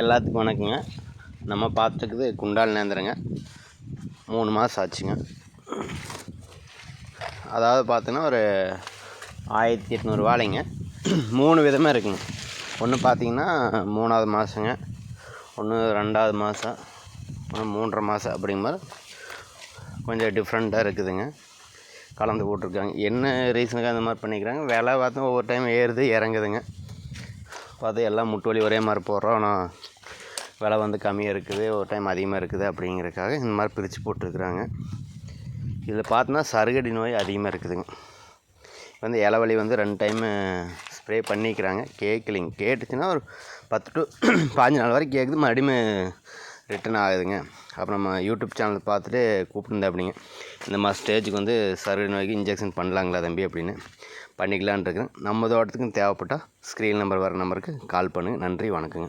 எல்லாத்துக்கும் வணக்கங்க. நம்ம பார்த்துருக்குது குண்டால் நேந்திரங்க. மூணு மாதம் ஆச்சுங்க. அதாவது பார்த்தோன்னா ஒரு ஆயிரத்தி எட்நூறு வாழைங்க. மூணு விதமாக இருக்குங்க. ஒன்று பார்த்தீங்கன்னா மூணாவது மாதங்க ஒன்று ரெண்டாவது மாதம் ஒன்று மூன்றரை மாதம் அப்படிங்கிற மாதிரி கொஞ்சம் டிஃப்ரெண்ட்டாக இருக்குதுங்க. கலந்து போட்டிருக்காங்க. என்ன ரீசனுக்காக அந்த மாதிரி பண்ணிக்கிறாங்க? விலை பார்த்தா ஒவ்வொரு டைம் ஏறுது இறங்குதுங்க. பார்த்து எல்லாம் முட்டு வலி ஒரே மாதிரி போடுறோம். ஆனால் விலை வந்து கம்மியாக இருக்குது. ஒரு டைம் அதிகமாக இருக்குது அப்படிங்கிறதுக்காக இந்த மாதிரி பிரித்து போட்டிருக்குறாங்க. இதில் பார்த்தோன்னா சருகடி நோய் அதிகமாக இருக்குதுங்க. வந்து இலவலி வந்து ரெண்டு டைமு ஸ்ப்ரே பண்ணிக்கிறாங்க. கேட்கலிங்க. கேட்டுச்சுன்னா ஒரு பத்து டு பாஞ்சு நாள் வரைக்கும் கேட்குது. மறுபடியும் ரிட்டன் ஆகுதுங்க. அப்புறம் நம்ம யூடியூப் சேனல் பார்த்துட்டு கூப்பிட்டுருந்தேன் அப்படிங்க இந்த மாதிரி ஸ்டேஜுக்கு வந்து சர்வை நோய்க்கு இன்ஜெக்ஷன் பண்ணலாங்களா தம்பி அப்படின்னு பண்ணிக்கலான் இருக்கிறேன் நம்ம தோட்டத்துக்கும் தேவைப்பட்டால் ஸ்க்ரீன் நம்பர் வர நம்பருக்கு கால் பண்ணுங்கள் நன்றி வணக்கங்க.